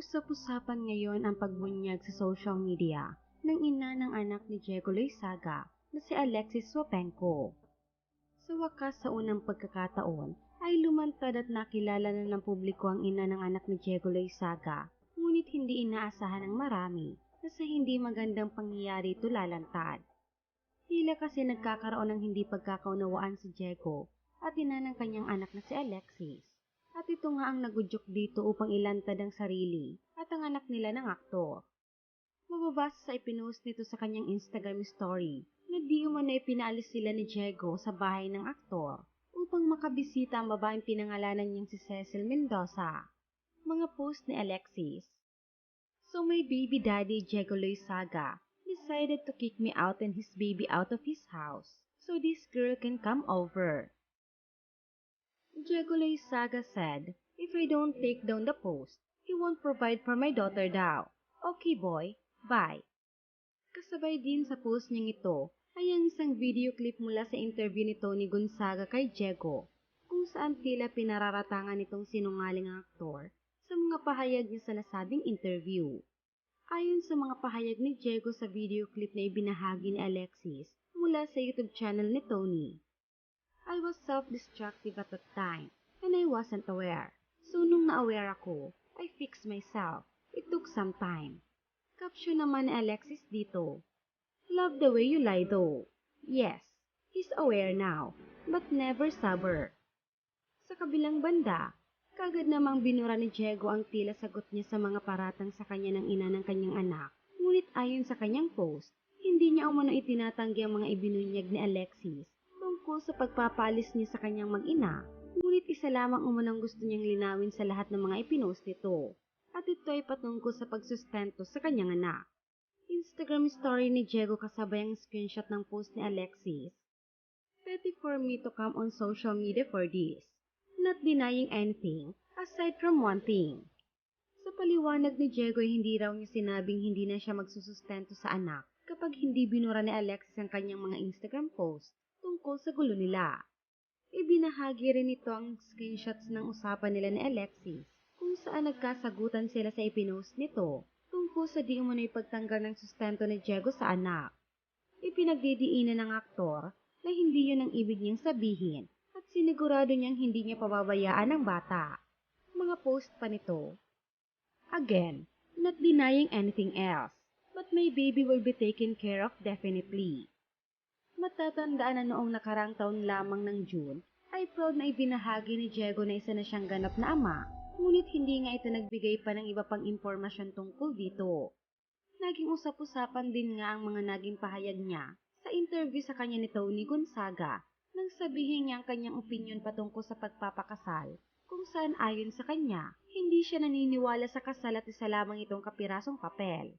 Usap-usapan ngayon ang pagbunyag sa social media ng ina ng anak ni Diego Loizaga na si Alexis Swapenko. Sa wakas sa unang pagkakataon ay lumantad at nakilala na ng publiko ang ina ng anak ni Diego Loizaga ngunit hindi inaasahan ng marami na sa hindi magandang pangyayari ito lalantad. Tila kasi nagkakaroon ng hindi pagkakaunawaan si Diego at ina ng kanyang anak na si Alexis. At ito nga ang nagudyok dito upang ilantad ang sarili at ang anak nila ng aktor. Mababasa sa ipinost nito sa kanyang Instagram story na di umano pinaalis sila ni Diego sa bahay ng aktor upang makabisita ang babaeng pinangalanan niyang si Cecil Mendoza. Mga post ni Alexis. So my baby daddy Diego Loizaga decided to kick me out and his baby out of his house so this girl can come over. Diego Loizaga said, if I don't take down the post, he won't provide for my daughter daw. Okay boy, bye. Kasabay din sa post niyang ito ay ang isang video clip mula sa interview ni Tony Gonzaga kay Diego kung saan tila pinararatangan nitong sinungaling ang aktor sa mga pahayag niya sa nasabing interview. Ayon sa mga pahayag ni Diego sa video clip na ibinahagi ni Alexis mula sa YouTube channel ni Tony, I was self-destructive at that time and I wasn't aware. So nung na-aware ako, I fixed myself. It took some time. Caption naman ni Alexis dito. Love the way you lie though. Yes, he's aware now, but never sober. Sa kabilang banda, kagad namang binura ni Diego ang tila sagot niya sa mga paratang sa kanya ng ina ng kanyang anak. Ngunit ayon sa kanyang post, hindi niya umano itinatanggi ang mga ibinunyag ni Alexis tungkol sa pagpapalis niya sa kanyang mag-ina. Ngunit isa lamang umanong gusto niyang linawin sa lahat ng mga ipinost nito. At ito ay patungkol sa pagsustento sa kanyang anak. Instagram story ni Diego kasabay ang screenshot ng post ni Alexis. Petty for me to come on social media for this. Not denying anything aside from one thing. Sa paliwanag ni Diego ay hindi raw niya sinabing hindi na siya magsusustento sa anak kapag hindi binura ni Alexis ang kanyang mga Instagram post tungkol sa gulo nila. Ibinahagi rin ito ang screenshots ng usapan nila ni Alexis kung saan nagkasagutan sila sa ipinost nito tungkol sa di umano'y pagtanggal ng sustento ni Diego sa anak. Ipinagdidiinan ng aktor na hindi yun ang ibig niyang sabihin at sinigurado niyang hindi niya pababayaan ang bata. Mga post pa nito. Again, not denying anything else, but my baby will be taken care of definitely. Matatandaan na noong nakarang taon lamang ng June, ay proud na ibinahagi ni Diego na isa na siyang ganap na ama, ngunit hindi nga ito nagbigay pa ng iba pang impormasyon tungkol dito. Naging usap-usapan din nga ang mga naging pahayag niya sa interview sa kanya ni Tony Gonzaga nang sabihin niya ang kanyang opinion patungkol sa pagpapakasal kung saan ayon sa kanya, hindi siya naniniwala sa kasal at isa lamang itong kapirasong papel.